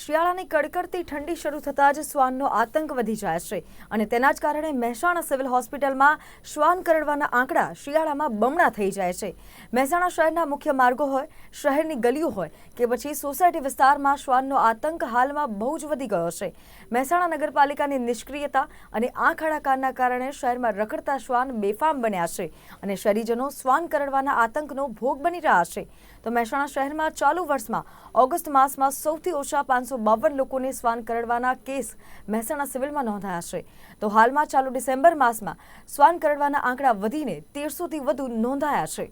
શિયાળાની કડકડતી ઠંડી શરૂ થતાં જ શ્વાનનો આતંક વધી જાય છે અને તેના જ કારણે મહેસાણા સિવિલ હોસ્પિટલમાં શ્વાન કરડવાના આંકડા શિયાળામાં બમણા થઈ જાય છે. મહેસાણા શહેરના મુખ્ય માર્ગો હોય, શહેરની ગલીઓ હોય કે પછી સોસાયટી વિસ્તારમાં શ્વાનનો આતંક હાલમાં બહુ જ વધી ગયો છે. મહેસાણા નગરપાલિકાની નિષ્ક્રિયતા અને આંખ આડાકારના કારણે શહેરમાં રખડતા શ્વાન બેફામ બન્યા છે અને શહેરીજનો શ્વાન કરડવાના આતંકનો ભોગ બની રહ્યા છે. તો મહેસાણા શહેરમાં ચાલુ વર્ષમાં ઓગસ્ટ માસમાં સૌથી ઓછા પાંચસો બાવન લોકોને શ્વાન કરડવાના કેસ મહેસાણા સિવિલમાં નોંધાયા છે. તો હાલમાં ચાલુ ડિસેમ્બર માસમાં શ્વાન કરડવાના આંકડા વધીને તેરસોથી વધુ નોંધાયા છે.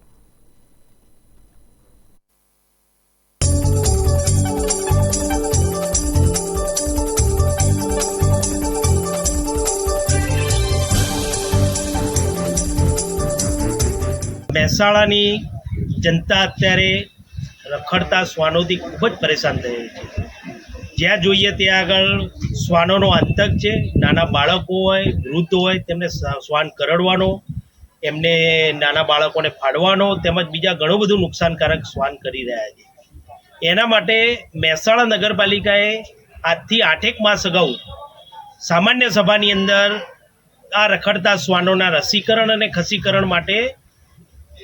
મહેસાણાની જનતા અત્યારે રખડતા શ્વાનોથી ખૂબ જ પરેશાન થઈ છે. જ્યાં જોઈએ ત્યાં આગળ શ્વાનોનો આતંક છે, નાના બાળકો હોય, વૃદ્ધ હોય, તેમને શ્વાન કરડવાનો, એમને નાના બાળકોને ફાડવાનો, તેમજ બીજા ઘણું બધું નુકસાનકારક શ્વાન કરી રહ્યા છે. એના માટે મહેસાણા નગરપાલિકાએ આજથી આઠેક માસ અગાઉ સામાન્ય સભાની અંદર આ રખડતા શ્વાનોના રસીકરણ અને ખસીકરણ માટે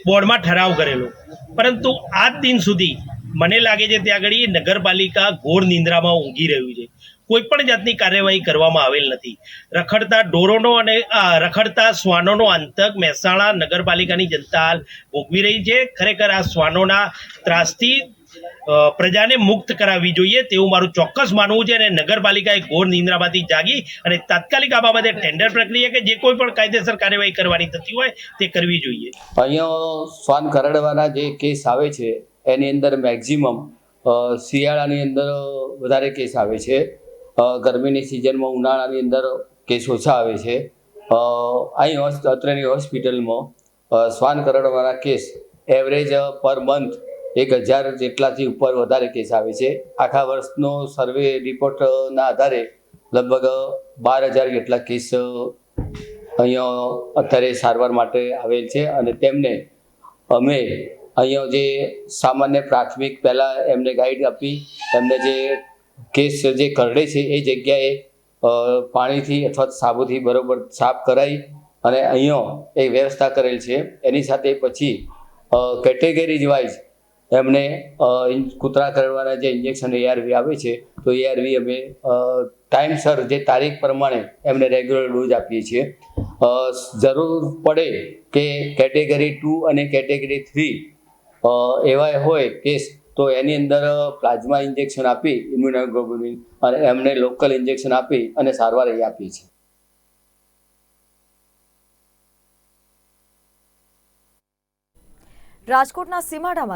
બોર્ડમાં ઠરાવ કરેલો. પરંતુ આજ દિન સુધી મને લાગે છે ત્યાં આગળ નગરપાલિકા ઘોર નિંદ્રામાં ઊંઘી રહ્યું છે. કોઈ પણ જાતની કાર્યવાહી કરવામાં આવેલ નથી. રખડતા ઢોરોનો અને રખડતા શ્વાનોનો આતંક મહેસાણા નગરપાલિકાની જનતા ભોગવી રહી છે. ખરેખર આ શ્વાનોના ત્રાસથી પ્રજાને મુક્ત કરાવવી જોઈએ તેવું મારું ચોક્કસ માનવું છે અને નગરપાલિકાએ ઘોર નિંદ્રામાંથી જાગી અને તાત્કાલિક આ બાબતે ટેન્ડર પ્રક્રિયા કે જે કોઈ પણ કાયદેસર કાર્યવાહી કરવાની થતી હોય તે કરવી જોઈએ. અહીંયા શ્વાન કરડવાના જે કેસ આવે છે, એની અંદર મેક્ઝિમમ શિયાળાની અંદર વધારે કેસ આવે છે. ગરમીની સિઝનમાં ઉનાળાની અંદર કેસ ઓછા આવે છે. અહીં અત્રેની હોસ્પિટલમાં શ્વાન કરડવાના કેસ એવરેજ પર મંથ એક હજાર જેટલાથી ઉપર વધારે કેસ આવે છે. આખા વર્ષનો સર્વે રિપોર્ટના આધારે લગભગ બાર હજાર જેટલા કેસ અહીંયા અત્યારે સારવાર માટે આવેલ છે અને તેમને અમે અહીંયા જે સામાન્ય પ્રાથમિક પહેલાં એમને ગાઈડ આપી એમને જે કેસ જે કરડે છે એ જગ્યાએ પાણીથી અથવા સાબુથી બરોબર સાફ કરાવી અને અહીંયા એ વ્યવસ્થા કરેલ છે. એની સાથે પછી કેટેગરીઝ વાઇઝ એમને કૂતરા કરવાના જે ઇન્જેક્શન એઆરવી આવે છે, તો એઆરવી અમે ટાઈમસર જે તારીખ પ્રમાણે એમને રેગ્યુલર ડોઝ આપીએ છીએ. જરૂર પડે કે કેટેગરી ટુ અને કેટેગરી થ્રી એવા હોય કેસ તો એની અંદર પ્લાઝમા ઇન્જેક્શન આપી ઇમ્યુનોગ્લોબ્યુલિન અને એમને લોકલ ઇન્જેક્શન આપી અને સારવાર એ આપીએ છીએ. રાજકોટના સીમાડામાં